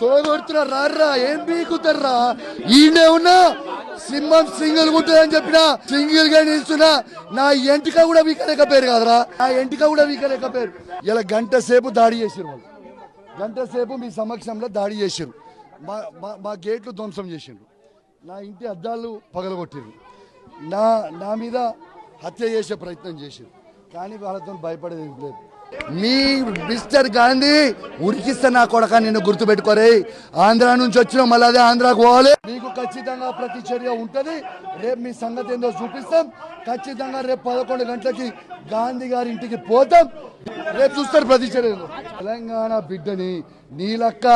తోగొడుతున్నా రారా ఏం బీకుతారా ఈయనే ఉన్నా సింహం సింగిల్ కుట్టదని చెప్పిన సింగిల్గా నిల్చున్నా నా ఎంటిక కూడా వీకలేకపోయారు కదరా. నా ఎంటిక కూడా వీకలేకపోయారు ఇలా గంట సేపు దాడి చేసారు వాళ్ళు. గంట సేపు మీ సమక్షంలో దాడి చేసిరు మా మా- మా గేట్లు ధ్వంసం చేసిండ్రు నా ఇంటి అద్దాలు పగలగొట్టిరు నా నా మీద హత్య చేసే ప్రయత్నం చేసిరు కానీ వాళ్ళతో భయపడేది లేదు. మీ మిస్టర్ గాంధీ ఉరికిస్తే నా కొడక నిన్ను గుర్తుపెట్టుకోరే. ఆంధ్ర నుంచి వచ్చిన మళ్ళీ అదే ఆంధ్రాకు పోవాలి. మీకు ఖచ్చితంగా ప్రతి చర్య రేపు మీ సంగతి ఏందో చూపిస్తాం. ఖచ్చితంగా రేపు పదకొండు గంటలకి గాంధీ గారి ఇంటికి పోతాం. రేపు చూస్తారు ప్రతిచర్య తెలంగాణ బిడ్డని నీలక్క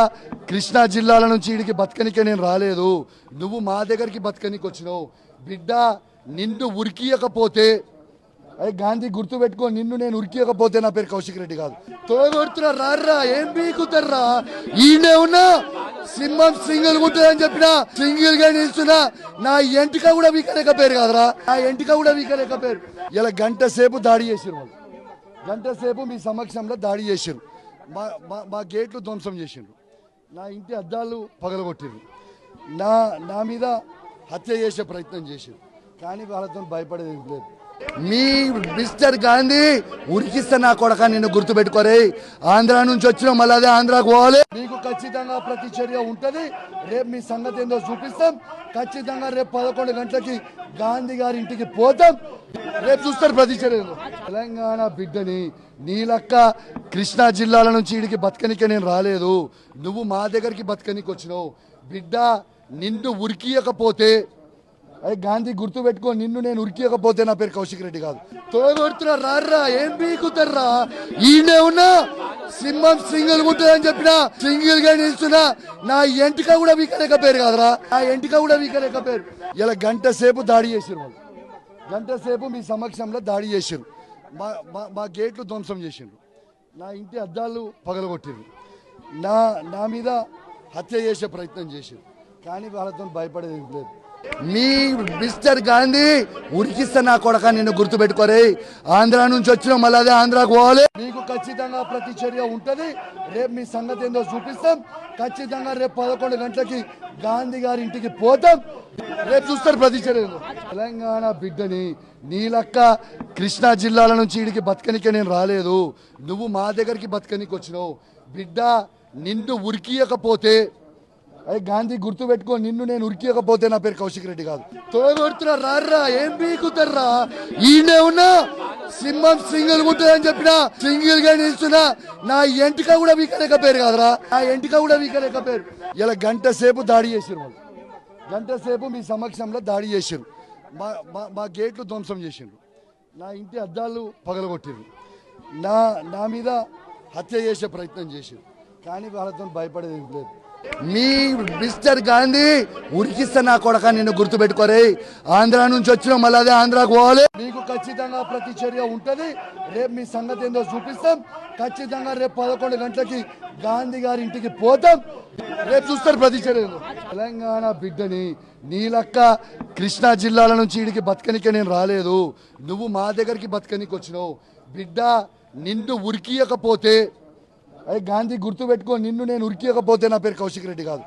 కృష్ణా జిల్లాల నుంచి ఇడికి బతకనికే నేను రాలేదు. నువ్వు మా దగ్గరికి బతకనికి వచ్చినావు బిడ్డ నిన్ను ఉరికియకపోతే అయ్యి గాంధీ గుర్తు పెట్టుకో నిన్ను నేను ఉరికియకపోతే నా పేరు కౌశిక్ రెడ్డి కాదు. తోగొడుతున్నా రారా ఏం బీకుతారా ఈయనే ఉన్నా సింహం సింగిల్ కుట్టదని చెప్పిన సింగిల్గా నిల్చున్నా నా ఎంటిక కూడా వీకరేక పేరు కాదురా. నా ఎంటిక కూడా పేరు. ఇలా గంట సేపు దాడి చేసారు వాళ్ళు. గంట సేపు మీ సమక్షంలో దాడి చేసిరు మా మా- మా గేట్లు ధ్వంసం చేసిండ్రు నా ఇంటి అద్దాలు పగలగొట్టిరు నా నా మీద హత్య చేసే ప్రయత్నం చేసిండ్రు కానీ వాళ్ళతో భయపడేది లేదు. మీ మిస్టర్ గాంధీ ఉరికిస్తే నా కొడక నిన్ను గుర్తుపెట్టుకోరే. ఆంధ్ర నుంచి వచ్చిన మళ్ళీ అదే ఆంధ్రాకు పోవాలి. మీకు ఖచ్చితంగా ప్రతి చర్య రేపు మీ సంగతి ఏందో చూపిస్తాం. ఖచ్చితంగా రేపు పదకొండు గంటలకి గాంధీ గారి ఇంటికి పోతాం. రేపు చూస్తారు ప్రతిచర్య తెలంగాణ బిడ్డని నీలక్క కృష్ణా జిల్లాల నుంచి ఇడికి బతకనికే నేను రాలేదు. నువ్వు మా దగ్గరికి బతకనికి వచ్చినావు బిడ్డ నిన్ను ఉరికియకపోతే అదే గాంధీ గుర్తు పెట్టుకో నిన్ను నేను ఉరికియకపోతే నా పేరు కౌశిక్ రెడ్డి కాదు. తోగొడుతున్నా రారా ఏం బీకుతారా ఈయనే ఉన్నా సింహం సింగిల్ ఉంటుందని చెప్పిన సింగిల్గా నిల్చున్నా నా ఎంటిక కూడా వీకలేకపోయారు కాదురా. నా ఎంటిక కూడా వీకలేకపోయారు ఇలా గంట సేపు దాడి చేసిరు వాళ్ళు. గంట సేపు మీ సమక్షంలో దాడి చేసిరు మా మా- గేట్లు ధ్వంసం చేసిండ్రు నా ఇంటి అద్దాలు పగలగొట్టిరు నా నా మీద హత్య చేసే ప్రయత్నం చేసిండ్రు కానీ వాళ్ళతో భయపడేది లేదు. మీ మిస్టర్ గాంధీ ఉరికిస్తే నా కొడక నిన్ను గుర్తుపెట్టుకోరే. ఆంధ్ర నుంచి వచ్చిన మళ్ళీ అదే ఆంధ్రాకు పోవాలి. మీకు ఖచ్చితంగా ప్రతి చర్య రేపు మీ సంగతి ఏందో చూపిస్తాం. ఖచ్చితంగా రేపు పదకొండు గంటలకి గాంధీ గారి ఇంటికి పోతాం. రేపు చూస్తారు ప్రతి చర్య తెలంగాణ బిడ్డని నీలక్క కృష్ణా జిల్లాల నుంచి ఇడికి బతకనికే నేను రాలేదు. నువ్వు మా దగ్గరికి బతకనికి వచ్చినావు బిడ్డ నిన్ను ఉరికియకపోతే అదే గాంధీ గుర్తు పెట్టుకో నిన్ను నేను ఉరికియకపోతే నా పేరు కౌశిక్ రెడ్డి కాదు. తోగొడుతున్నా రారా ఏం బీకుతారా ఈయనే ఉన్నా సింహం సింగిల్ కుట్టదని చెప్పిన సింగిల్గా నిల్చున్నా నా ఎంటిక కూడా వీకలేకపోయారు కాదురా. నా ఎంటిక కూడా వీకలేకపోయారు ఇలా గంట సేపు దాడి చేసారు వాళ్ళు. గంట సేపు మీ సమక్షంలో దాడి చేసిరు మా మా- గేట్లు ధ్వంసం చేసిండ్రు నా ఇంటి అద్దాలు పగలగొట్టారు నా నా మీద హత్య చేసే ప్రయత్నం చేసిరు కానీ వాళ్ళతో భయపడేది లేదు. మీ మిస్టర్ గాంధీ ఉరికిస్తే నా కొడక నిన్ను గుర్తుపెట్టుకోరే. ఆంధ్ర నుంచి వచ్చిన మళ్ళీ అదే ఆంధ్రాకు పోవాలి. మీకు ఖచ్చితంగా ప్రతి చర్య రేపు మీ సంగతి ఏందో చూపిస్తాం. ఖచ్చితంగా రేపు పదకొండు గంటలకి గాంధీ గారి ఇంటికి పోతాం. రేపు చూస్తారు ప్రతి చర్య తెలంగాణ బిడ్డని నీలక్క కృష్ణా జిల్లాల నుంచి ఇడికి బతకనికే నేను రాలేదు. నువ్వు మా దగ్గరికి బతకనికి వచ్చినావు బిడ్డ నిన్ను ఉరికియకపోతే అయ్యి గాంధీ గుర్తు నిన్ను నేను ఉరికియకపోతే నా పేరు కౌశిక్ రెడ్డి కాదు.